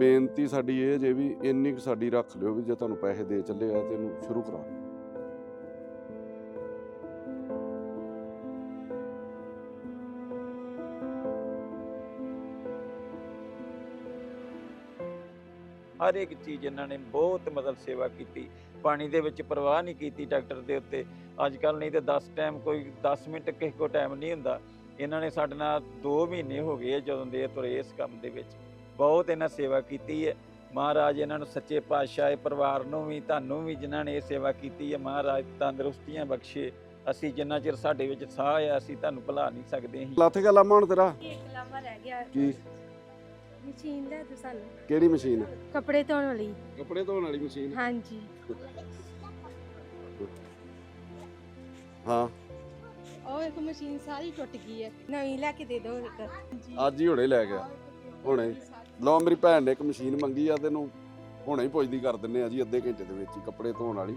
ਬੇਨਤੀ ਸਾਡੀ ਇਹ ਜੇ ਵੀ ਇੰਨੀ ਕੁ ਸਾਡੀ ਰੱਖ ਲਿਓ ਵੀ ਜੇ ਤੁਹਾਨੂੰ ਪੈਸੇ ਦੇ ਚੱਲੇ ਆ ਤੇ ਇਹਨੂੰ ਸ਼ੁਰੂ ਕਰਾ ਲਓ। ਹਰ ਇੱਕ ਚੀਜ਼ ਇਹਨਾਂ ਨੇ ਬਹੁਤ ਮਤਲਬ ਸੇਵਾ ਕੀਤੀ। ਪਾਣੀ ਦੇ ਵਿੱਚ ਪਰਵਾਹ ਨਹੀਂ ਕੀਤੀ ਡਾਕਟਰ ਦੇ ਉੱਤੇ। ਅੱਜ ਕੱਲ ਨਹੀਂ ਤੇ 10 ਟਾਈਮ ਕੋਈ 10 ਮਿੰਟ ਕਿਸੇ ਕੋ ਟਾਈਮ ਨਹੀਂ ਹੁੰਦਾ। ਇਹਨਾਂ ਨੇ ਸਾਡੇ ਨਾਲ 2 ਮਹੀਨੇ ਹੋ ਗਏ ਆ ਜਦੋਂ ਦੇ ਤੁਰੇ ਇਸ ਕੰਮ ਦੇ ਵਿੱਚ। ਬਹੁਤ ਇਹਨਾਂ ਸੇਵਾ ਕੀਤੀ ਹੈ। ਮਹਾਰਾਜ ਇਹਨਾਂ ਨੂੰ ਸੱਚੇ ਪਾਤਸ਼ਾਹ ਇਹ ਪਰਿਵਾਰ ਨੂੰ ਵੀ ਤੁਹਾਨੂੰ ਵੀ ਜਿਨ੍ਹਾਂ ਨੇ ਇਹ ਸੇਵਾ ਕੀਤੀ ਹੈ ਮਹਾਰਾਜ ਤੰਦਰੁਸਤੀਆਂ ਬਖਸ਼ੇ। ਅਸੀਂ ਜਿੰਨਾ ਚਿਰ ਸਾਡੇ ਵਿੱਚ ਸਾਹ ਆ ਅਸੀਂ ਤੁਹਾਨੂੰ ਭੁਲਾ ਨਹੀਂ ਸਕਦੇ ਅਸੀਂ। ਲੱਥ ਗਿਆ ਲਾਮਾ ਹੁਣ ਤੇਰਾ? ਇੱਕ ਲਾਂਭਾ ਰਹਿ ਗਿਆ। ਕੀ ਮਸ਼ੀਨ ਦੋ ਸਾਨੂੰ। ਕਿਹੜੀ ਮਸ਼ੀਨ ਕੱਪੜੇ ਧੋਣ ਵਾਲੀ। ਕੱਪੜੇ ਧੋਣ ਵਾਲੀ ਮਸ਼ੀਨ ਹਾਂਜੀ। ਹਾਂ। ਉਹ ਇੱਕ ਮਸ਼ੀਨ ਸਾਰੀ ਟੁੱਟ ਗਈ ਹੈ। ਨਵੀਂ ਲੈ ਕੇ ਦੇ ਦਿਓ ਇੱਕ। ਅੱਜ ਹੀ ਹੁਣੇ ਲੈ ਗਿਆ। ਹੁਣੇ। ਲਓ ਮੇਰੀ ਭੈਣ ਨੇ ਇੱਕ ਮਸ਼ੀਨ ਮੰਗੀ ਆ, ਤੈਨੂੰ ਹੁਣੇ ਹੀ ਪੁੱਜਦੀ ਕਰ ਦਿੰਨੇ ਆ ਜੀ, ਅੱਧੇ ਘੰਟੇ ਦੇ ਵਿੱਚ ਹੀ, ਕੱਪੜੇ ਧੋਣ ਵਾਲੀ।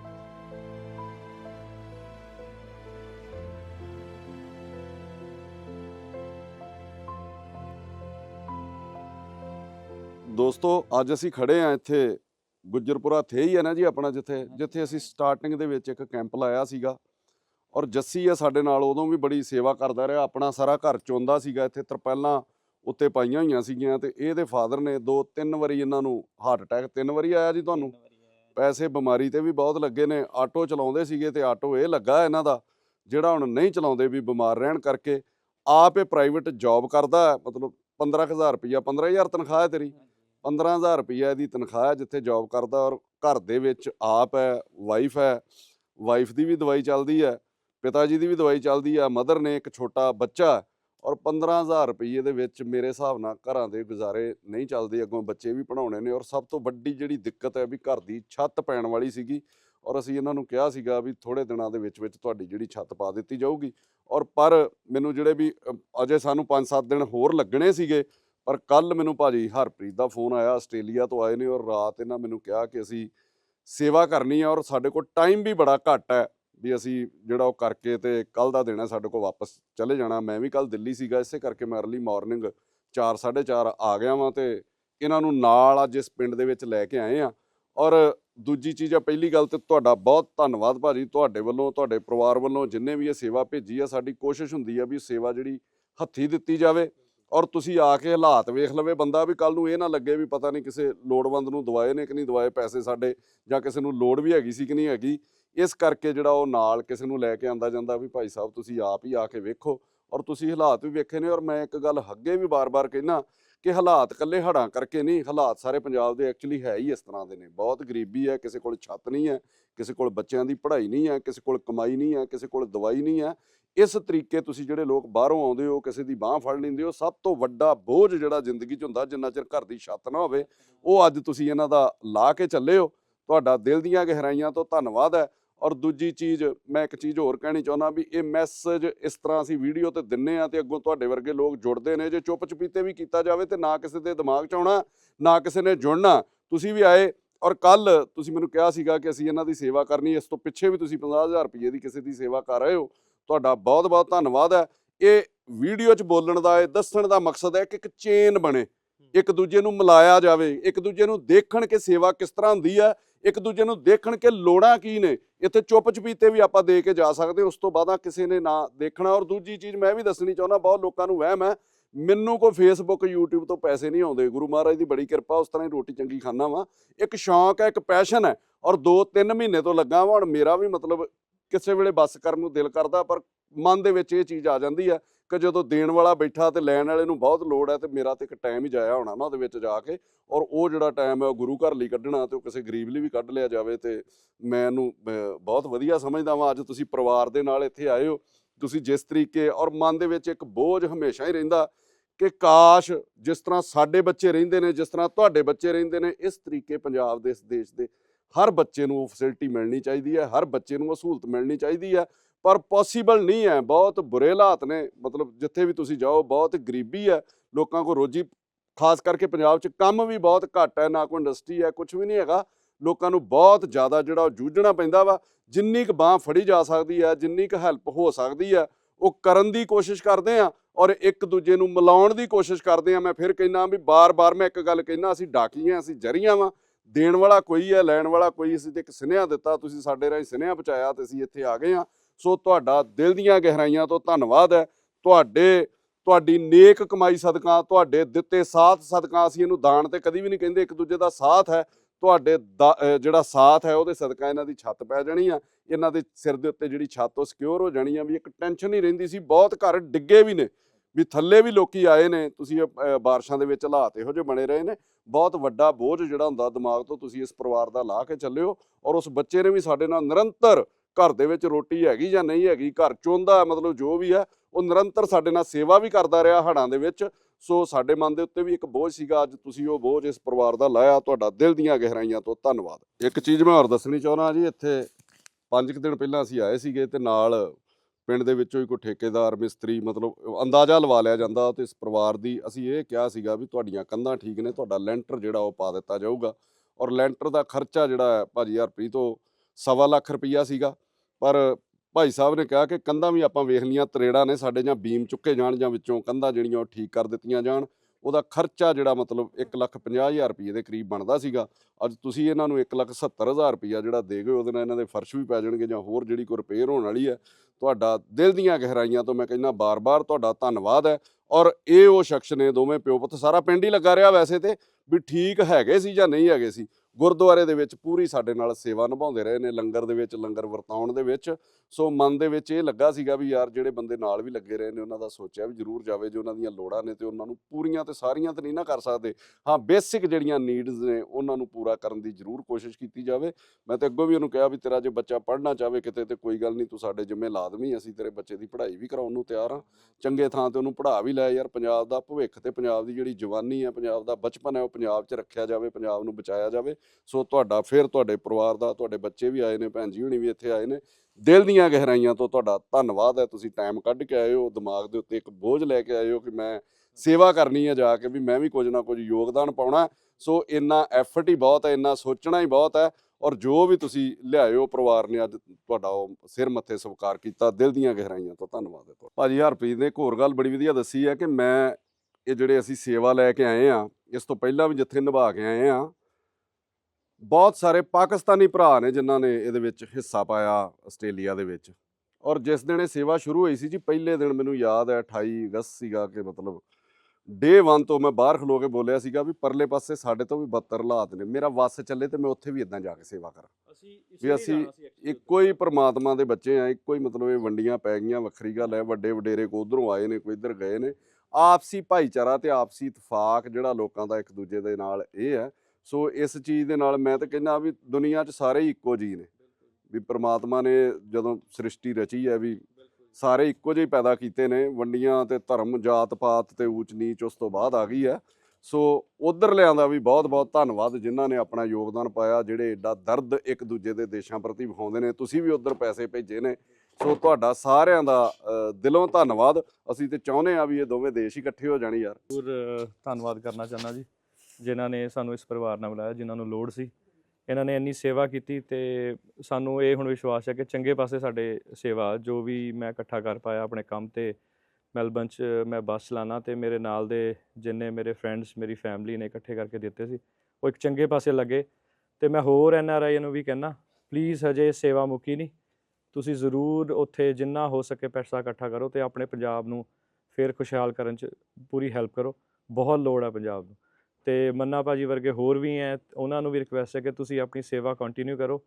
ਦੋਸਤੋ, ਅੱਜ ਅਸੀਂ ਖੜੇ ਆ ਇੱਥੇ, ਗੁੱਜਰਪੁਰਾ ਥੇ ਹੀ ਹੈ ਨਾ ਜੀ ਆਪਣਾ ਜਿੱਥੇ ਜਿੱਥੇ ਅਸੀਂ ਸਟਾਰਟਿੰਗ ਦੇ ਵਿੱਚ ਇੱਕ ਕੈਂਪ ਲਾਇਆ ਸੀਗਾ। ਔਰ ਜੱਸੀ ਆ ਸਾਡੇ ਨਾਲ, ਉਦੋਂ ਵੀ ਬੜੀ ਸੇਵਾ ਕਰਦਾ ਰਿਹਾ, ਆਪਣਾ ਸਾਰਾ ਘਰ ਚੋਂਦਾ ਸੀਗਾ ਇੱਥੇ ਤਰਪਾਲਾਂ ਉੱਤੇ ਪਾਈਆਂ ਹੋਈਆਂ ਸੀਗੀਆਂ ਤੇ ਇਹਦੇ ਫਾਦਰ ਨੇ ਦੋ ਤਿੰਨ ਵਾਰੀ ਇਹਨਾਂ ਨੂੰ ਹਾਰਟ ਅਟੈਕ ਤਿੰਨ ਵਾਰੀ ਆਇਆ ਜੀ ਤੁਹਾਨੂੰ। ਪੈਸੇ ਬਿਮਾਰੀ ਤੇ ਵੀ ਬਹੁਤ ਲੱਗੇ ਨੇ ਆਟੋ ਚਲਾਉਂਦੇ ਸੀਗੇ ਤੇ ਆਟੋ ਇਹ ਲੱਗਾ ਇਹਨਾਂ ਦਾ ਜਿਹੜਾ ਹੁਣ ਨਹੀਂ ਚਲਾਉਂਦੇ ਵੀ ਬਿਮਾਰ ਰਹਿਣ ਕਰਕੇ ਆਪ ਇਹ ਪ੍ਰਾਈਵੇਟ ਜੌਬ ਕਰਦਾ ਮਤਲਬ 15000 ਰੁਪਈਆ 15000 ਤਨਖਾਹ ਹੈ ਤੇਰੀ। 15000 ਰੁਪਈਆ ਇਹਦੀ ਤਨਖਾਹ ਹੈ ਜਿੱਥੇ ਜੌਬ ਕਰਦਾ ਔਰ ਘਰ ਦੇ ਵਿੱਚ ਆਪ ਹੈ ਵਾਈਫ ਹੈ ਵਾਈਫ ਦੀ ਵੀ ਦਵਾਈ ਚੱਲਦੀ ਹੈ ਪਿਤਾ ਜੀ ਦੀ ਵੀ ਦਵਾਈ ਚੱਲਦੀ ਹੈ ਮਦਰ ਨੇ ਇੱਕ ਛੋਟਾ ਬੱਚਾ ਔਰ 15000 ਰੁਪਏ ਦੇ ਵਿੱਚ ਮੇਰੇ ਹਿਸਾਬ ਨਾਲ ਘਰਾਂ ਦੇ ਗੁਜ਼ਾਰੇ ਨਹੀਂ ਚੱਲਦੇ, ਅੱਗੋਂ ਬੱਚੇ ਵੀ ਪੜਾਉਣੇ ਨੇ ਔਰ ਸਭ ਤੋਂ ਵੱਡੀ ਜਿਹੜੀ ਦਿੱਕਤ ਹੈ ਵੀ ਘਰ ਦੀ ਛੱਤ ਪੈਣ ਵਾਲੀ ਸੀਗੀ ਔਰ ਅਸੀਂ ਇਹਨਾਂ ਨੂੰ ਕਿਹਾ ਸੀਗਾ ਵੀ ਥੋੜੇ ਦਿਨਾਂ ਦੇ ਵਿੱਚ ਵਿੱਚ ਤੁਹਾਡੀ ਜਿਹੜੀ ਛੱਤ ਪਾ ਦਿੱਤੀ ਜਾਊਗੀ ਔਰ ਪਰ ਮੈਨੂੰ ਜਿਹੜੇ ਵੀ ਅਜੇ ਸਾਨੂੰ 5-7 ਦਿਨ ਹੋਰ ਲੱਗਣੇ ਸੀਗੇ, ਪਰ ਕੱਲ ਮੈਨੂੰ ਭਾਜੀ ਹਰਪ੍ਰੀਤ ਦਾ ਫੋਨ ਆਇਆ, ਆਸਟ੍ਰੇਲੀਆ ਤੋਂ ਆਏ ਨੇ ਔਰ ਰਾਤ ਇਹਨਾਂ ਮੈਨੂੰ ਕਿਹਾ ਕਿ ਅਸੀਂ ਸੇਵਾ ਕਰਨੀ ਹੈ ਔਰ ਸਾਡੇ ਕੋਲ ਟਾਈਮ ਵੀ ਬੜਾ ਘੱਟ ਹੈ ਵੀ ਅਸੀਂ ਜਿਹੜਾ ਉਹ ਕਰਕੇ ਤੇ ਕੱਲ ਦਾ ਦੇਣਾ ਸਾਡੇ ਕੋਲ ਵਾਪਸ ਚਲੇ ਜਾਣਾ। ਮੈਂ ਵੀ ਕੱਲ ਦਿੱਲੀ ਸੀਗਾ, ਇਸੇ ਕਰਕੇ ਮੈਂ ਅਰਲੀ ਮਾਰਨਿੰਗ 4:30 ਆ ਗਿਆ ਵਾਂ ਤੇ ਇਹਨਾਂ ਨੂੰ ਨਾਲ ਅੱਜ ਇਸ ਪਿੰਡ ਦੇ ਵਿੱਚ ਲੈ ਕੇ ਆਏ ਆ। ਔਰ ਦੂਜੀ ਚੀਜ਼ ਆ, ਪਹਿਲੀ ਗੱਲ ਤੇ ਤੁਹਾਡਾ ਬਹੁਤ ਧੰਨਵਾਦ ਭਾਜੀ, ਤੁਹਾਡੇ ਵੱਲੋਂ, ਤੁਹਾਡੇ ਪਰਿਵਾਰ ਵੱਲੋਂ ਜਿੰਨੇ ਵੀ ਇਹ ਸੇਵਾ ਭੇਜੀ ਆ, ਸਾਡੀ ਕੋਸ਼ਿਸ਼ ਹੁੰਦੀ ਆ ਵੀ ਸੇਵਾ ਜਿਹੜੀ ਹੱਥੀ ਦਿੱਤੀ ਜਾਵੇ। ਔਰ ਤੁਸੀਂ ਆ ਕੇ ਹਾਲਾਤ ਵੇਖ ਲਵੇ, ਬੰਦਾ ਵੀ ਕੱਲ ਨੂੰ ਇਹ ਨਾ ਲੱਗੇ ਵੀ ਪਤਾ ਨਹੀਂ ਕਿਸੇ ਲੋੜਵੰਦ ਨੂੰ ਦਵਾਏ ਨੇ ਕਿ ਨਹੀਂ ਦਵਾਏ ਪੈਸੇ ਸਾਡੇ ਜਾਂ ਕਿਸੇ ਨੂੰ ਲੋੜ ਵੀ ਹੈਗੀ ਸੀ ਕਿ ਨਹੀਂ ਹੈਗੀ। ਇਸ ਕਰਕੇ ਜਿਹੜਾ ਉਹ ਨਾਲ ਕਿਸੇ ਨੂੰ ਲੈ ਕੇ ਆਂਦਾ ਜਾਂਦਾ ਵੀ ਭਾਈ ਸਾਹਿਬ ਤੁਸੀਂ ਆਪ ਹੀ ਆ ਕੇ ਵੇਖੋ ਔਰ ਤੁਸੀਂ ਹਾਲਾਤ ਵੀ ਵੇਖੇ ਨੇ ਔਰ ਮੈਂ ਇੱਕ ਗੱਲ ਅੱਗੇ ਵੀ ਬਾਰ-ਬਾਰ ਕਹਿਣਾ ਕਿ ਹਾਲਾਤ ਇਕੱਲੇ ਹੜਾਂ ਕਰਕੇ ਨਹੀਂ, ਹਾਲਾਤ ਸਾਰੇ ਪੰਜਾਬ ਦੇ ਐਕਚੁਅਲੀ ਹੈ ਹੀ ਇਸ ਤਰ੍ਹਾਂ ਦੇ ਨੇ। ਬਹੁਤ ਗਰੀਬੀ ਹੈ, ਕਿਸੇ ਕੋਲ ਛੱਤ ਨਹੀਂ ਹੈ, ਕਿਸੇ ਕੋਲ ਬੱਚਿਆਂ ਦੀ ਪੜ੍ਹਾਈ ਨਹੀਂ ਹੈ, ਕਿਸੇ ਕੋਲ ਕਮਾਈ ਨਹੀਂ ਹੈ, ਕਿਸੇ ਕੋਲ ਦਵਾਈ ਨਹੀਂ ਹੈ। ਇਸ ਤਰੀਕੇ ਤੁਸੀਂ ਜਿਹੜੇ ਲੋਕ ਬਾਹਰੋਂ ਆਉਂਦੇ ਹੋ, ਕਿਸੇ ਦੀ ਬਾਹ ਫੜ ਲੈਂਦੇ ਹੋ, ਸਭ ਤੋਂ ਵੱਡਾ ਬੋਝ ਜਿਹੜਾ ਜ਼ਿੰਦਗੀ 'ਚ ਹੁੰਦਾ, ਜਿੰਨਾ ਚਿਰ ਘਰ ਦੀ ਛੱਤ ਨਾ ਹੋਵੇ, ਉਹ ਅੱਜ ਤੁਸੀਂ ਇਹਨਾਂ ਦਾ ਲਾ ਕੇ ਚੱਲੇ ਹੋ। ਤੁਹਾਡਾ ਦਿਲ ਦੀਆਂ ਗਹਿਰਾਈਆਂ ਤੋਂ ਧੰਨਵਾਦ ਹੈ। ਔਰ ਦੂਜੀ ਚੀਜ਼ ਮੈਂ ਇੱਕ ਚੀਜ਼ ਹੋਰ ਕਹਿਣੀ ਚਾਹੁੰਦਾ ਵੀ ਇਹ ਮੈਸੇਜ ਇਸ ਤਰ੍ਹਾਂ ਅਸੀਂ ਵੀਡੀਓ ਤੇ ਦਿੰਨੇ ਆ ਤੇ ਅੱਗੋਂ ਤੁਹਾਡੇ ਵਰਗੇ ਲੋਕ ਜੁੜਦੇ ਨੇ, ਜੇ ਚੁੱਪ ਚਪੀਤੇ ਵੀ ਕੀਤਾ ਜਾਵੇ ਤੇ ਨਾ ਕਿਸੇ ਦੇ ਦਿਮਾਗ 'ਚ ਆਉਣਾ, ਨਾ ਕਿਸੇ ਨੇ ਜੁੜਨਾ। ਤੁਸੀਂ ਵੀ ਆਏ ਔਰ ਕੱਲ ਤੁਸੀਂ ਮੈਨੂੰ ਕਿਹਾ ਸੀਗਾ ਕਿ ਅਸੀਂ ਇਹਨਾਂ ਦੀ ਸੇਵਾ ਕਰਨੀ, ਇਸ ਤੋਂ ਪਿੱਛੇ ਵੀ ਤੁਸੀਂ 50000 ਰੁਪਏ ਦੀ ਕਿਸੇ ਦੀ ਸੇਵਾ ਕਰ ਰਹੇ ਹੋ। ਤੁਹਾਡਾ ਬਹੁਤ ਬਹੁਤ ਧੰਨਵਾਦ ਹੈ। ਇਹ ਵੀਡੀਓ 'ਚ ਬੋਲਣ ਦਾ, ਇਹ ਦੱਸਣ ਦਾ ਮਕਸਦ ਹੈ ਕਿ ਇੱਕ ਚੇਨ ਬਣੇ, ਇੱਕ ਦੂਜੇ ਨੂੰ ਮਿਲਾਇਆ ਜਾਵੇ, ਇੱਕ ਦੂਜੇ ਨੂੰ ਦੇਖਣ ਕਿ ਸੇਵਾ ਕਿਸ ਤਰ੍ਹਾਂ ਹੁੰਦੀ ਹੈ। ਇੱਕ ਦੂਜੇ ਨੂੰ ਦੇਖਣ ਕਿ ਲੋੜਾਂ ਕੀ ਨੇ, ਇੱਥੇ ਚੁੱਪ ਚਪੀਤੇ ਵੀ ਆਪਾਂ ਦੇ ਕੇ ਜਾ ਸਕਦੇ ਉਸ ਤੋਂ ਬਾਅਦ ਕਿਸੇ ਨੇ ਨਾ ਦੇਖਣਾ। ਔਰ ਦੂਜੀ ਚੀਜ਼ ਮੈਂ ਵੀ ਦੱਸਣੀ ਚਾਹੁੰਦਾ, ਬਹੁਤ ਲੋਕਾਂ ਨੂੰ ਵਹਿਮ ਹੈ, ਮੈਨੂੰ ਕੋਈ ਫੇਸਬੁੱਕ YouTube ਤੋਂ ਪੈਸੇ ਨਹੀਂ ਆਉਂਦੇ। ਗੁਰੂ ਮਹਾਰਾਜ ਦੀ ਬੜੀ ਕਿਰਪਾ, ਉਸ ਤਰ੍ਹਾਂ ਹੀ ਰੋਟੀ ਚੰਗੀ ਖਾਣਾ ਵਾ। ਇੱਕ ਸ਼ੌਂਕ ਹੈ, ਇੱਕ ਪੈਸ਼ਨ ਹੈ, ਔਰ 2-3 ਮਹੀਨੇ ਤੋਂ ਲੱਗਾ ਵਾ ਹੁਣ ਮੇਰਾ ਵੀ ਮਤਲਬ ਕਿਸੇ ਵੇਲੇ ਬੱਸ ਕਰਨ ਨੂੰ ਦਿਲ ਕਰਦਾ, ਪਰ ਮਨ ਦੇ ਵਿੱਚ ਇਹ ਚੀਜ਼ ਆ ਜਾਂਦੀ ਹੈ ਕਿ ਜਦੋਂ ਦੇਣ ਵਾਲਾ ਬੈਠਾ ਤੇ ਲੈਣ ਵਾਲੇ ਨੂੰ ਬਹੁਤ ਲੋੜ ਹੈ ਤੇ ਮੇਰਾ ਤੇ ਇੱਕ ਟਾਈਮ ਹੀ ਜਾਇਆ ਹੋਣਾ ਨਾ ਉਹਦੇ ਵਿੱਚ ਜਾ ਕੇ ਔਰ ਉਹ ਜਿਹੜਾ ਟਾਈਮ ਹੈ ਉਹ ਗੁਰੂ ਘਰ ਲਈ ਕੱਢਣਾ ਤੇ ਉਹ ਕਿਸੇ ਗਰੀਬ ਲਈ ਵੀ ਕੱਢ ਲਿਆ ਜਾਵੇ ਤੇ ਮੈਂ ਇਹਨੂੰ ਬਹੁਤ ਵਧੀਆ ਸਮਝਦਾ ਵਾਂ। ਅੱਜ ਤੁਸੀਂ ਪਰਿਵਾਰ ਦੇ ਨਾਲ ਇੱਥੇ ਆਏ ਹੋ। ਤੁਸੀਂ ਜਿਸ ਤਰੀਕੇ ਔਰ ਮਨ ਦੇ ਵਿੱਚ ਇੱਕ ਬੋਝ ਹਮੇਸ਼ਾ ਹੀ ਰਹਿੰਦਾ ਕਿ ਕਾਸ਼ ਜਿਸ ਤਰ੍ਹਾਂ ਸਾਡੇ ਬੱਚੇ ਰਹਿੰਦੇ ਨੇ, ਜਿਸ ਤਰ੍ਹਾਂ ਤੁਹਾਡੇ ਬੱਚੇ ਰਹਿੰਦੇ ਨੇ, ਇਸ ਤਰੀਕੇ ਪੰਜਾਬ ਦੇ, ਇਸ ਦੇਸ਼ ਦੇ ਹਰ ਬੱਚੇ ਨੂੰ ਉਹ ਫੈਸਿਲਿਟੀ ਮਿਲਣੀ ਚਾਹੀਦੀ ਹੈ, ਹਰ ਬੱਚੇ ਨੂੰ ਸਹੂਲਤ ਮਿਲਣੀ ਚਾਹੀਦੀ ਹੈ। ਪਰ ਪੋਸੀਬਲ ਨਹੀਂ ਹੈ। ਬਹੁਤ ਬੁਰੇ ਹਾਲਾਤ ਨੇ। ਮਤਲਬ ਜਿੱਥੇ ਵੀ ਤੁਸੀਂ ਜਾਓ, ਬਹੁਤ ਗਰੀਬੀ ਹੈ। ਲੋਕਾਂ ਕੋਲ ਰੋਜੀ, ਖਾਸ ਕਰਕੇ ਪੰਜਾਬ 'ਚ ਕੰਮ ਵੀ ਬਹੁਤ ਘੱਟ ਹੈ। ਨਾ ਕੋਈ ਇੰਡਸਟਰੀ ਹੈ ਕੁਝ ਵੀ ਨਹੀਂ ਹੈਗਾ। ਲੋਕਾਂ ਨੂੰ ਬਹੁਤ ਜ਼ਿਆਦਾ ਜਿਹੜਾ ਉਹ ਜੂਝਣਾ ਪੈਂਦਾ ਵਾ। ਜਿੰਨੀ ਕੁ ਬਾਹ ਫੜੀ ਜਾ ਸਕਦੀ ਹੈ, ਜਿੰਨੀ ਕੁ ਹੈਲਪ ਹੋ ਸਕਦੀ ਹੈ, ਉਹ ਕਰਨ ਦੀ ਕੋਸ਼ਿਸ਼ ਕਰਦੇ ਆ ਔਰ ਇੱਕ ਦੂਜੇ ਨੂੰ ਮਿਲਾਉਣ ਦੀ ਕੋਸ਼ਿਸ਼ ਕਰਦੇ ਆ ਮੈਂ ਫਿਰ ਕਹਿੰਦਾ ਵੀ ਬਾਰ-ਬਾਰ ਮੈਂ ਇੱਕ ਗੱਲ ਕਹਿੰਦਾ, ਅਸੀਂ ਡਾਕੀਆਂ, ਅਸੀਂ ਜਰੀਆਂ ਵਾਂ। ਦੇਣ ਵਾਲਾ ਕੋਈ ਹੈ, ਲੈਣ ਵਾਲਾ ਕੋਈ, ਅਸੀਂ ਤੇ ਇੱਕ ਸੁਨੇਹਾ ਦਿੱਤਾ। ਤੁਸੀਂ ਸਾਡੇ ਰਾਹੀਂ ਸੁਨੇਹਾ ਪਹੁੰਚਾਇਆ ਤੇ ਅਸੀਂ ਇੱਥੇ ਆ ਗਏ ਆ ਸੋ ਤੁਹਾਡਾ ਦਿਲ ਦੀਆਂ ਗਹਿਰਾਈਆਂ ਤੋਂ ਧੰਨਵਾਦ ਹੈ। ਤੁਹਾਡੇ, ਤੁਹਾਡੀ ਨੇਕ ਕਮਾਈ ਸਦਕਾ, ਤੁਹਾਡੇ ਦਿੱਤੇ ਸਾਥ ਸਦਕਾ ਅਸੀਂ ਇਹਨੂੰ ਦਾਨ ਤੇ ਕਦੀ ਵੀ ਨਹੀਂ ਕਹਿੰਦੇ, ਇੱਕ ਦੂਜੇ ਦਾ ਸਾਥ ਹੈ। ਤੁਹਾਡੇ ਦਾ- ਜਿਹੜਾ ਸਾਥ ਹੈ ਉਹਦੇ ਸਦਕਾ ਇਹਨਾਂ ਦੀ ਛੱਤ ਪੈ ਜਾਣੀ ਆ। ਇਹਨਾਂ ਦੇ ਸਿਰ ਦੇ ਉੱਤੇ ਜਿਹੜੀ ਛੱਤ ਉਹ ਸਿਕਿਉਰ ਹੋ ਜਾਣੀ ਆ। ਵੀ ਇੱਕ ਟੈਨਸ਼ਨ ਨਹੀਂ ਰਹਿੰਦੀ ਸੀ, ਬਹੁਤ ਘਰ ਡਿੱਗੇ ਵੀ ਨੇ। ਵੀ ਥੱਲੇ ਵੀ ਲੋਕੀ ਆਏ ਨੇ, ਤੁਸੀਂ ਬਾਰਿਸ਼ਾਂ ਦੇ ਵਿੱਚ ਹਾਲਾਤ ਇਹੋ ਜਿਹੇ ਬਣੇ ਰਹੇ ਨੇ। ਬਹੁਤ ਵੱਡਾ ਬੋਝ ਜਿਹੜਾ ਹੁੰਦਾ ਦਿਮਾਗ ਤੋਂ ਤੁਸੀਂ ਇਸ ਪਰਿਵਾਰ ਦਾ ਲਾ ਕੇ ਚੱਲਿਓ। ਔਰ ਉਸ ਬੱਚੇ ਨੇ ਵੀ ਸਾਡੇ ਨਾਲ ਨਿਰੰਤਰ ਘਰ ਦੇ ਵਿੱਚ ਰੋਟੀ ਹੈਗੀ ਜਾਂ ਨਹੀਂ ਹੈਗੀ, ਘਰ ਚੋਂਦਾ ਮਤਲਬ ਜੋ ਵੀ ਹੈ, ਉਹ ਨਿਰੰਤਰ ਸਾਡੇ ਨਾਲ ਸੇਵਾ ਵੀ ਕਰਦਾ ਰਿਹਾ ਹੜਾਂ ਦੇ ਵਿੱਚ। ਸੋ ਸਾਡੇ ਮਨ ਦੇ ਉੱਤੇ ਵੀ ਇੱਕ ਬੋਝ ਸੀਗਾ, ਅੱਜ ਤੁਸੀਂ ਉਹ ਬੋਝ ਇਸ ਪਰਿਵਾਰ ਦਾ ਲਾਇਆ, ਤੁਹਾਡਾ ਦਿਲ ਦੀਆਂ ਗਹਿਰਾਈਆਂ ਤੋਂ ਧੰਨਵਾਦ। ਇੱਕ ਚੀਜ਼ ਮੈਂ ਹੋਰ ਦੱਸਣੀ ਚਾਹੁੰਦਾ ਜੀ, ਇੱਥੇ ਪੰਜ ਕੁ ਦਿਨ ਪਹਿਲਾਂ ਅਸੀਂ ਆਏ ਸੀਗੇ ਤੇ ਨਾਲ ਪਿੰਡ ਦੇ ਵਿੱਚੋਂ ਹੀ ਕੋਈ ਠੇਕੇਦਾਰ, ਮਿਸਤਰੀ, ਮਤਲਬ ਅੰਦਾਜ਼ਾ ਲਵਾ ਲਿਆ ਜਾਂਦਾ, ਤੇ ਇਸ ਪਰਿਵਾਰ ਦੀ ਅਸੀਂ ਇਹ ਕਿਹਾ ਸੀਗਾ ਵੀ ਤੁਹਾਡੀਆਂ ਕੰਧਾਂ ਠੀਕ ਨੇ, ਤੁਹਾਡਾ ਲੈਂਟਰ ਜਿਹੜਾ ਉਹ ਪਾ ਦਿੱਤਾ ਜਾਊਗਾ। ਔਰ ਲੈਂਟਰ ਦਾ ਖਰਚਾ ਜਿਹੜਾ ਹੈ ਭਾਜੀ ਹਰਪ੍ਰੀਤ, ਉਹ ਸਵਾ ਲੱਖ ਰੁਪਈਆ ਸੀਗਾ। ਪਰ ਭਾਈ ਸਾਹਿਬ ਨੇ ਕਿਹਾ ਕਿ ਕੰਧਾਂ ਵੀ ਆਪਾਂ ਵੇਖ ਲਈਆਂ ਤਰੇੜਾਂ ਨੇ ਸਾਡੇ ਜਾਂ ਬੀਮ ਚੁੱਕੇ ਜਾਣ ਜਾਂ ਵਿੱਚੋਂ ਕੰਧਾਂ ਜਿਹੜੀਆਂ ਉਹ ਠੀਕ ਕਰ ਦਿੱਤੀਆਂ ਜਾਣ। ਉਹਦਾ ਖਰਚਾ ਜਿਹੜਾ ਮਤਲਬ 1,50,000 ਰੁਪਏ ਦੇ ਕਰੀਬ ਬਣਦਾ ਸੀਗਾ। ਅੱਜ ਤੁਸੀਂ ਇਹਨਾਂ ਨੂੰ 1,70,000 ਰੁਪਈਆ ਜਿਹੜਾ ਦੇ ਗਏ ਉਹਦੇ ਨਾਲ ਇਹਨਾਂ ਦੇ ਫਰਸ਼ ਵੀ ਪੈ ਜਾਣਗੇ ਜਾਂ ਹੋਰ ਜਿਹੜੀ ਕੋਈ ਰਿਪੇਅਰ ਹੋਣ ਵਾਲੀ ਹੈ ਤੁਹਾਡਾ ਦਿਲ ਦੀਆਂ ਗਹਿਰਾਈਆਂ ਤੋਂ ਮੈਂ ਕਹਿੰਦਾ ਬਾਰ-ਬਾਰ ਤੁਹਾਡਾ ਧੰਨਵਾਦ ਹੈ। ਔਰ ਇਹ ਉਹ ਸ਼ਖਸ ਨੇ ਦੋਵੇਂ ਪਿਓ ਪੁੱਤ ਸਾਰਾ ਪਿੰਡ ਹੀ ਲੱਗਾ ਰਿਹਾ ਵੈਸੇ ਤੇ ਵੀ ਠੀਕ ਹੈਗੇ ਸੀ ਜਾਂ ਨਹੀਂ ਹੈਗੇ ਸੀ। ਗੁਰਦੁਆਰੇ ਦੇ ਵਿੱਚ ਪੂਰੀ ਸਾਡੇ ਨਾਲ ਸੇਵਾ ਨਿਭਾਉਂਦੇ ਰਹੇ ਨੇ, ਲੰਗਰ ਦੇ ਵਿੱਚ, ਲੰਗਰ ਵਰਤਾਉਣ ਦੇ ਵਿੱਚ। ਸੋ ਮਨ ਦੇ ਵਿੱਚ ਇਹ ਲੱਗਾ ਸੀਗਾ ਵੀ ਯਾਰ ਜਿਹੜੇ ਬੰਦੇ ਨਾਲ ਵੀ ਲੱਗੇ ਰਹੇ ਨੇ, ਉਹਨਾਂ ਦਾ ਸੋਚਿਆ ਵੀ ਜ਼ਰੂਰ ਜਾਵੇ ਜੇ ਉਹਨਾਂ ਦੀਆਂ ਲੋੜਾਂ ਨੇ ਤੇ ਉਹਨਾਂ ਨੂੰ ਪੂਰੀਆਂ ਤੇ ਸਾਰੀਆਂ ਤੇ ਨਹੀਂ ਨਾ ਕਰ ਸਕਦੇ। ਹਾਂ ਬੇਸਿਕ ਜਿਹੜੀਆਂ ਨੀਡਸ ਨੇ, ਉਹਨਾਂ ਨੂੰ ਪੂਰਾ ਕਰਨ ਦੀ ਜ਼ਰੂਰ ਕੋਸ਼ਿਸ਼ ਕੀਤੀ ਜਾਵੇ। ਮੈਂ ਤੇ ਅੱਗੋਂ ਵੀ ਉਹਨੂੰ ਕਿਹਾ ਵੀ ਤੇਰਾ ਜੇ ਬੱਚਾ ਪੜ੍ਹਨਾ ਚਾਹਵੇ ਕਿਤੇ ਤੇ ਕੋਈ ਗੱਲ ਨਹੀਂ, ਤੂੰ ਸਾਡੇ ਜਿੰਮੇ ਲਾਜ਼ਮੀ ਅਸੀਂ ਤੇਰੇ ਬੱਚੇ ਦੀ ਪੜ੍ਹਾਈ ਵੀ ਕਰਾਉਣ ਨੂੰ ਤਿਆਰ ਹਾਂ। ਚੰਗੇ ਥਾਂ ਤੇ ਉਹਨੂੰ ਪੜ੍ਹਾ ਵੀ ਲੈ ਯਾਰ, ਪੰਜਾਬ ਦਾ ਭਵਿੱਖ ਤੇ ਪੰਜਾਬ ਦੀ ਜਿਹੜੀ ਜਵਾਨੀ ਹੈ, ਪੰਜਾਬ ਦਾ ਬਚਪਨ ਹੈ, ਉਹ ਪੰਜਾਬ 'ਚ ਰੱਖਿਆ ਜਾਵੇ, ਪੰਜਾਬ ਨੂੰ ਬਚਾਇਆ ਜਾਵੇ। ਸੋ ਤੁਹਾਡਾ, ਫਿਰ ਤੁਹਾਡੇ ਪਰਿਵਾਰ ਦਾ, ਤੁਹਾਡੇ ਬੱਚੇ ਵੀ ਆਏ ਨੇ, ਭੈਣ ਜੀ ਹੁਣੀ ਵੀ ਇੱਥੇ ਆਏ ਨੇ। ਦਿਲ ਦੀਆਂ ਗਹਿਰਾਈਆਂ ਤੋਂ ਤੁਹਾਡਾ ਧੰਨਵਾਦ ਹੈ, ਤੁਸੀਂ ਟਾਈਮ ਕੱਢ ਕੇ ਆਏ ਹੋ, ਦਿਮਾਗ ਦੇ ਉੱਤੇ ਇੱਕ ਬੋਝ ਲੈ ਕੇ ਆਏ ਹੋ ਕਿ ਮੈਂ ਸੇਵਾ ਕਰਨੀ ਹੈ ਜਾ ਕੇ ਵੀ ਮੈਂ ਵੀ ਕੁਝ ਨਾ ਕੁਝ ਯੋਗਦਾਨ ਪਾਉਣਾ ਸੋ ਇੰਨਾ ਐਫਰਟ ਹੀ ਬਹੁਤ ਹੈ, ਇੰਨਾ ਸੋਚਣਾ ਹੀ ਬਹੁਤ ਹੈ ਔਰ ਜੋ ਵੀ ਤੁਸੀਂ ਲਿਆਇਓ ਪਰਿਵਾਰ ਨੇ ਅੱਜ ਤੁਹਾਡਾ ਉਹ ਸਿਰ ਮੱਥੇ ਸਵਕਾਰ ਕੀਤਾ, ਦਿਲ ਦੀਆਂ ਗਹਿਰਾਈਆਂ ਤੋਂ ਧੰਨਵਾਦ ਹੈ ਤੁਹਾਡਾ। ਭਾਜੀ ਹਰਪ੍ਰੀਤ ਨੇ ਇੱਕ ਹੋਰ ਗੱਲ ਬੜੀ ਵਧੀਆ ਦੱਸੀ ਹੈ ਕਿ ਮੈਂ ਇਹ ਜਿਹੜੇ ਅਸੀਂ ਸੇਵਾ ਲੈ ਕੇ ਆਏ ਆ ਇਸ ਤੋਂ ਪਹਿਲਾਂ ਵੀ ਜਿੱਥੇ ਨਿਭਾ ਕੇ ਆਏ ਆ ਬਹੁਤ ਸਾਰੇ ਪਾਕਿਸਤਾਨੀ ਭਰਾ ਨੇ ਜਿਨ੍ਹਾਂ ਨੇ ਇਹਦੇ ਵਿੱਚ ਹਿੱਸਾ ਪਾਇਆ ਆਸਟ੍ਰੇਲੀਆ ਦੇ ਵਿੱਚ। ਔਰ ਜਿਸ ਦਿਨ ਇਹ ਸੇਵਾ ਸ਼ੁਰੂ ਹੋਈ ਸੀ ਜੀ ਪਹਿਲੇ ਦਿਨ ਮੈਨੂੰ ਯਾਦ ਹੈ 28 ਅਗਸਤ ਸੀਗਾ ਕਿ ਮਤਲਬ ਡੇ 1 ਤੋਂ ਮੈਂ ਬਾਹਰ ਖਲੋ ਕੇ ਬੋਲਿਆ ਸੀਗਾ ਵੀ ਪਰਲੇ ਪਾਸੇ ਸਾਡੇ ਤੋਂ ਵੀ ਬੱਤਰ ਹਾਲਾਤ ਨੇ ਮੇਰਾ ਵੱਸ ਚੱਲੇ ਤੇ ਮੈਂ ਉੱਥੇ ਵੀ ਇਦਾਂ ਜਾ ਕੇ ਸੇਵਾ ਕਰਾਂ। ਅਸੀਂ ਵੀ ਅਸੀਂ ਇੱਕੋ ਹੀ ਪ੍ਰਮਾਤਮਾ ਦੇ ਬੱਚੇ ਆ ਇੱਕੋ ਹੀ ਮਤਲਬ ਇਹ ਵੰਡੀਆਂ ਪੈ ਗਈਆਂ ਵੱਖਰੀ ਗੱਲ ਹੈ ਵੱਡੇ ਵਡੇਰੇ ਕੋ ਉਧਰੋਂ ਆਏ ਨੇ ਕੋਈ ਇੱਧਰ ਗਏ ਨੇ। ਆਪਸੀ ਭਾਈਚਾਰਾ ਤੇ ਆਪਸੀ ਇਤਫਾਕ ਜਿਹੜਾ ਲੋਕਾਂ ਦਾ ਇੱਕ ਦੂਜੇ ਦੇ ਨਾਲ ਇਹ ਹੈ ਸੋ ਇਸ ਚੀਜ਼ ਦੇ ਨਾਲ ਮੈਂ ਤਾਂ ਕਹਿੰਦਾ ਵੀ ਦੁਨੀਆ 'ਚ ਸਾਰੇ ਹੀ ਇੱਕੋ ਜੀ ਨੇ। ਵੀ ਪ੍ਰਮਾਤਮਾ ਨੇ ਜਦੋਂ ਸ੍ਰਿਸ਼ਟੀ ਰਚੀ ਹੈ ਵੀ ਸਾਰੇ ਇੱਕੋ ਜਿਹੇ ਪੈਦਾ ਕੀਤੇ ਨੇ, ਵੰਡੀਆਂ ਤੇ ਧਰਮ, ਜਾਤ ਪਾਤ ਤੇ ਊਚ ਨੀਚ ਉਸ ਤੋਂ ਬਾਅਦ ਆ ਗਈ ਹੈ। ਸੋ ਉਧਰ ਲਿਆਂਦਾ ਵੀ ਬਹੁਤ ਬਹੁਤ ਧੰਨਵਾਦ ਜਿਨ੍ਹਾਂ ਨੇ ਆਪਣਾ ਯੋਗਦਾਨ ਪਾਇਆ, ਜਿਹੜੇ ਏਡਾ ਦਰਦ ਇੱਕ ਦੂਜੇ ਦੇ ਦੇਸ਼ਾਂ ਪ੍ਰਤੀ ਵਿਖਾਉਂਦੇ ਨੇ। ਤੁਸੀਂ ਵੀ ਉਧਰ ਪੈਸੇ ਭੇਜੇ ਨੇ। ਸੋ ਤੁਹਾਡਾ ਸਾਰਿਆਂ ਦਾ ਦਿਲੋਂ ਧੰਨਵਾਦ। ਅਸੀਂ ਤੇ ਚਾਹੁੰਦੇ ਆ ਵੀ ਇਹ ਦੋਵੇਂ ਦੇਸ਼ ਹੀ ਇਕੱਠੇ ਹੋ ਜਾਣ ਯਾਰ। ਜ਼ਰੂਰ ਧੰਨਵਾਦ ਕਰਨਾ ਚਾਹੁੰਦਾ ਜੀ। ਜਿਨ੍ਹਾਂ ਨੇ ਸਾਨੂੰ ਇਸ ਪਰਿਵਾਰ ਨਾਲ ਬੁਲਾਇਆ ਜਿਨ੍ਹਾਂ ਨੂੰ ਲੋੜ ਸੀ। ਇਹਨਾਂ ਨੇ ਇੰਨੀ ਸੇਵਾ ਕੀਤੀ ਤੇ ਸਾਨੂੰ ਇਹ ਹੁਣ ਵਿਸ਼ਵਾਸ ਹੈ ਕਿ ਚੰਗੇ ਪਾਸੇ ਸਾਡੇ ਸੇਵਾ, ਜੋ ਵੀ ਮੈਂ ਇਕੱਠਾ ਕਰ ਪਾਇਆ ਆਪਣੇ ਕੰਮ ਤੇ ਮੈਲਬਨ ਚ ਮੈਂ ਬੱਸ ਚਲਾਉਣਾ ਤੇ ਮੇਰੇ ਨਾਲ ਦੇ ਜਿੰਨੇ ਮੇਰੇ ਫਰੈਂਡਸ ਮੇਰੀ ਫੈਮਿਲੀ ਨੇ ਇਕੱਠੇ ਕਰਕੇ ਦਿੱਤੇ ਸੀ, ਉਹ ਇੱਕ ਚੰਗੇ ਪਾਸੇ ਲੱਗੇ। ਤੇ ਮੈਂ ਹੋਰ ਐਨ ਆਰ ਆਈ ਨੂੰ ਵੀ ਕਹਿਣਾ ਪਲੀਜ਼ ਹਜੇ ਸੇਵਾ ਮੁੱਕੀ ਨਹੀਂ। ਤੁਸੀਂ ਜ਼ਰੂਰ ਉੱਥੇ ਜਿੰਨਾ ਹੋ ਸਕੇ ਪੈਸਾ ਇਕੱਠਾ ਕਰੋ ਤੇ ਆਪਣੇ ਪੰਜਾਬ ਨੂੰ ਫੇਰ ਖੁਸ਼ਹਾਲ ਕਰਨ ਚ ਪੂਰੀ ਹੈਲਪ ਕਰੋ। ਬਹੁਤ ਲੋੜ ਹੈ ਪੰਜਾਬ ਨੂੰ। ਤੇ ਮੰਨਾ ਭਾਜੀ ਵਰਗੇ ਹੋਰ ਵੀ ਹੈ ਉਹਨਾਂ ਨੂੰ ਵੀ ਰਿਕਵੈਸਟ ਹੈ ਕਿ ਤੁਸੀਂ ਆਪਣੀ ਸੇਵਾ ਕੰਟੀਨਿਊ ਕਰੋ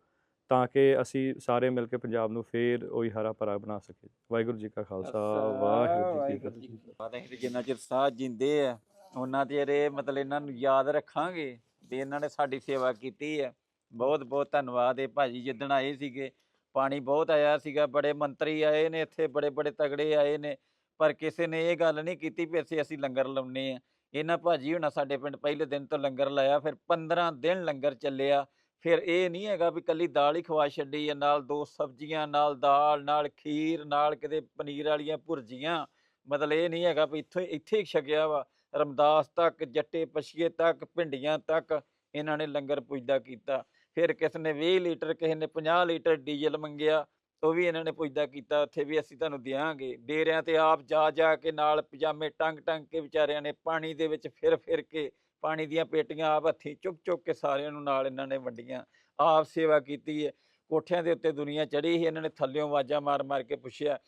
ਤਾਂ ਕਿ ਅਸੀਂ ਸਾਰੇ ਮਿਲ ਕੇ ਪੰਜਾਬ ਨੂੰ ਫੇਰ ਉਹੀ ਹਰਾ ਭਰਾ ਬਣਾ ਸਕੀਏ। ਵਾਹਿਗੁਰੂ ਜੀ ਕਾ ਖਾਲਸਾ ਵਾਹਿਗੁਰੂ ਜੀ ਕੀ ਫਤਿਹ। ਬਾਦ ਅਸੀਂ ਤੇ ਜਿੰਨਾ ਚਿਰ ਸਾਹ ਜਿੰਦੇ ਆ ਉਹਨਾਂ ਚਿਰ ਇਹ ਮਤਲਬ ਇਹਨਾਂ ਨੂੰ ਯਾਦ ਰੱਖਾਂਗੇ ਤੇ ਇਹਨਾਂ ਨੇ ਸਾਡੀ ਸੇਵਾ ਕੀਤੀ ਹੈ ਬਹੁਤ ਬਹੁਤ ਧੰਨਵਾਦ ਇਹ ਭਾਜੀ ਜਿੱਦਣ ਆਏ ਸੀਗੇ ਪਾਣੀ ਬਹੁਤ ਆਇਆ ਸੀਗਾ ਬੜੇ ਮੰਤਰੀ ਆਏ ਨੇ ਇੱਥੇ ਬੜੇ ਬੜੇ ਤਗੜੇ ਆਏ ਨੇ ਪਰ ਕਿਸੇ ਨੇ ਇਹ ਗੱਲ ਨਹੀਂ ਕੀਤੀ ਵੀ ਅਸੀਂ ਅਸੀਂ ਲੰਗਰ ਲਾਉਨੇ ਆ। ਇਹਨਾਂ ਭਾਜੀ ਹੁਣਾਂ ਸਾਡੇ ਪਿੰਡ ਪਹਿਲੇ ਦਿਨ ਤੋਂ ਲੰਗਰ ਲਾਇਆ, ਫਿਰ 15 ਦਿਨ ਲੰਗਰ ਚੱਲਿਆ। ਫਿਰ ਇਹ ਨਹੀਂ ਹੈਗਾ ਵੀ ਕੱਲੀ ਦਾਲ ਹੀ ਖਵਾ ਛੱਡੀ ਆ, ਨਾਲ ਦੋ ਸਬਜ਼ੀਆਂ, ਨਾਲ ਦਾਲ, ਨਾਲ ਖੀਰ, ਨਾਲ ਕਿਤੇ ਪਨੀਰ ਵਾਲੀਆਂ ਭੁਰਜੀਆਂ। ਮਤਲਬ ਇਹ ਨਹੀਂ ਹੈਗਾ ਵੀ ਇੱਥੋਂ ਇੱਥੇ ਹੀ ਛਕਿਆ ਵਾ। ਰਮਦਾਸ ਤੱਕ, ਜੱਟੇ ਪਛੀਏ ਤੱਕ, ਭਿੰਡੀਆਂ ਤੱਕ ਇਹਨਾਂ ਨੇ ਲੰਗਰ ਪੁੱਜਦਾ ਕੀਤਾ। ਫਿਰ ਕਿਸ ਨੇ 20 ਲੀਟਰ, ਕਿਸੇ ਨੇ 50 ਲੀਟਰ ਡੀਜ਼ਲ ਮੰਗਿਆ। ਉਹ ਵੀ ਇਹਨਾਂ ਨੇ ਪੁੱਛਦਾ ਕੀਤਾ, ਉੱਥੇ ਵੀ ਅਸੀਂ ਤੁਹਾਨੂੰ ਦਿਆਂਗੇ। ਡੇਰਿਆਂ ਤੇ ਆਪ ਜਾ ਜਾ ਕੇ ਨਾਲ ਪਜਾਮੇ ਟੰਗ ਟੰਗ ਕੇ ਵਿਚਾਰਿਆਂ ਨੇ ਪਾਣੀ ਦੇ ਵਿੱਚ ਫਿਰ ਫਿਰ ਕੇ ਪਾਣੀ ਦੀਆਂ ਪੇਟੀਆਂ ਆਪ ਹੱਥੀਂ ਚੁੱਕ ਚੁੱਕ ਕੇ ਸਾਰਿਆਂ ਨੂੰ ਨਾਲ ਇਹਨਾਂ ਨੇ ਵੰਡੀਆਂ। ਆਪ ਸੇਵਾ ਕੀਤੀ ਹੈ ਕੋਠਿਆਂ ਦੇ ਉੱਤੇ ਦੁਨੀਆ ਚੜੀ ਸੀ, ਇਹਨਾਂ ਨੇ ਥੱਲਿਓਂ ਆਵਾਜ਼ਾਂ ਮਾਰ ਮਾਰ ਕੇ ਪੁੱਛਿਆ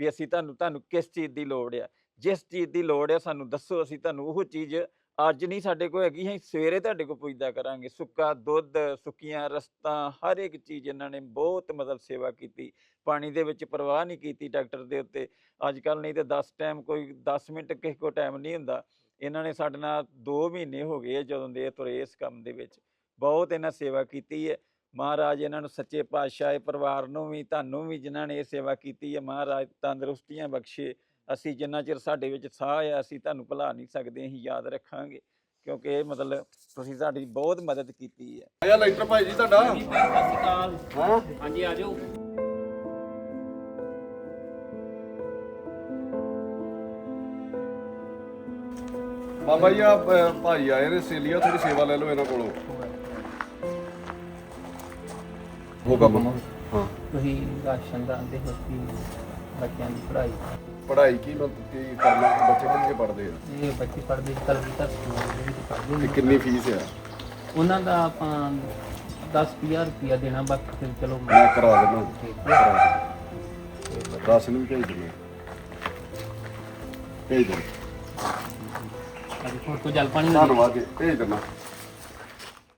ਵੀ ਅਸੀਂ ਤੁਹਾਨੂੰ ਤੁਹਾਨੂੰ ਕਿਸ ਚੀਜ਼ ਦੀ ਲੋੜ ਆ? ਜਿਸ ਚੀਜ਼ ਦੀ ਲੋੜ ਆ, ਸਾਨੂੰ ਦੱਸੋ, ਅਸੀਂ ਤੁਹਾਨੂੰ ਉਹ ਚੀਜ਼ ਅੱਜ ਨਹੀਂ ਸਾਡੇ ਕੋਲ ਹੈਗੀ, ਅਸੀਂ ਸਵੇਰੇ ਤੁਹਾਡੇ ਕੋਲ ਪੁੱਜਦਾ ਕਰਾਂਗੇ। ਸੁੱਕਾ ਦੁੱਧ, ਸੁੱਕੀਆਂ ਰਸਤਾਂ, ਹਰ ਇੱਕ ਚੀਜ਼ ਇਹਨਾਂ ਨੇ ਬਹੁਤ ਮਤਲਬ ਸੇਵਾ ਕੀਤੀ। ਪਾਣੀ ਦੇ ਵਿੱਚ ਪਰਵਾਹ ਨਹੀਂ ਕੀਤੀ ਡਾਕਟਰ ਦੇ ਉੱਤੇ। ਅੱਜ ਕੱਲ ਨਹੀਂ ਤੇ 10 ਟਾਈਮ ਕੋਈ 10 ਮਿੰਟ ਕਿਸੇ ਕੋ ਟਾਈਮ ਨਹੀਂ ਹੁੰਦਾ। ਇਹਨਾਂ ਨੇ ਸਾਡੇ ਨਾਲ 2 ਮਹੀਨੇ ਹੋ ਗਏ ਜਦੋਂ ਦੇ ਤੁਰੇ ਇਸ ਕੰਮ ਦੇ ਵਿੱਚ। ਬਹੁਤ ਇਹਨਾਂ ਸੇਵਾ ਕੀਤੀ ਹੈ। ਮਹਾਰਾਜ ਇਹਨਾਂ ਨੂੰ ਸੱਚੇ ਪਾਤਸ਼ਾਹ ਇਹ ਪਰਿਵਾਰ ਨੂੰ ਵੀ, ਤੁਹਾਨੂੰ ਵੀ ਜਿਨ੍ਹਾਂ ਨੇ ਇਹ ਸੇਵਾ ਕੀਤੀ ਹੈ, ਮਹਾਰਾਜ ਤੰਦਰੁਸਤੀਆਂ ਬਖਸ਼ੇ। ਅਸੀਂ ਜਿੰਨਾ ਚਿਰ ਸਾਡੇ ਵਿੱਚ ਸਾਹ ਹੈ ਅਸੀਂ ਤੁਹਾਨੂੰ ਭੁਲਾ ਨਹੀਂ ਸਕਦੇ ਅਸੀਂ ਯਾਦ ਰੱਖਾਂਗੇ। ਕਿਉਂਕਿ ਇਹ ਮਤਲਬ ਤੁਸੀਂ ਸਾਡੀ ਬਹੁਤ ਮਦਦ ਕੀਤੀ ਹੈ। ਆਇਆ ਲੈਂਟਰ ਭਾਈ ਜੀ ਤੁਹਾਡਾ? ਹਾਂ? ਹਾਂਜੀ ਆ ਜਾਓ। ਬਾਬਾ ਜੀ ਆ ਭਾਈ ਆਏ ਨੇ ਸੇਲੀਆ ਥੋੜੀ ਸੇਵਾ ਲੈ ਲਓ ਇਹਨਾਂ ਕੋਲੋਂ। ਹੋ ਕੰਮ ਹਾਂ। ਤੁਸੀਂ ਰਾਸ਼ਨ ਦਾ ਦੇ ਹੋਤੀ ਬੱਚਿਆਂ ਦੀ ਪੜ੍ਹਾਈ? ਪੜ੍ਹਾਈ ਕੀ ਮਤਲਬ ਕੀ ਕਰਨਾ ਬੱਚੇ ਕਿੰਨੇ ਪੜ੍ਹਦੇ ਆ? ਇਹ ਬੱਚੇ ਪੜ੍ਹਦੇ ਕਲਵੀ ਤੱਕ ਸਕੂਲ ਦੇ ਵਿੱਚ ਪੜ੍ਹਦੇ ਤੇ ਨੇ ਕਿੰਨੀ ਫੀਸ ਆ? ਉਹਨਾਂ ਦਾ ਆਪਾਂ 10000 ਰੁਪਇਆ ਦੇਣਾ ਬਾਕੀ ਫਿਰ ਚਲੋ ਮੈਂ ਕਰਾ ਦਿੰਦਾ। ਰਾਸ਼ਨ ਵੀ ਭੇਜ ਦਿੰਦਾ ਭੇਜ ਦਿੰਦਾ ਅੱਜ ਕੋਈ ਜਲ ਪਾਣੀ ਧੰਨਵਾਦ ਜੀ ਭੇਜ ਦਿੰਦਾ।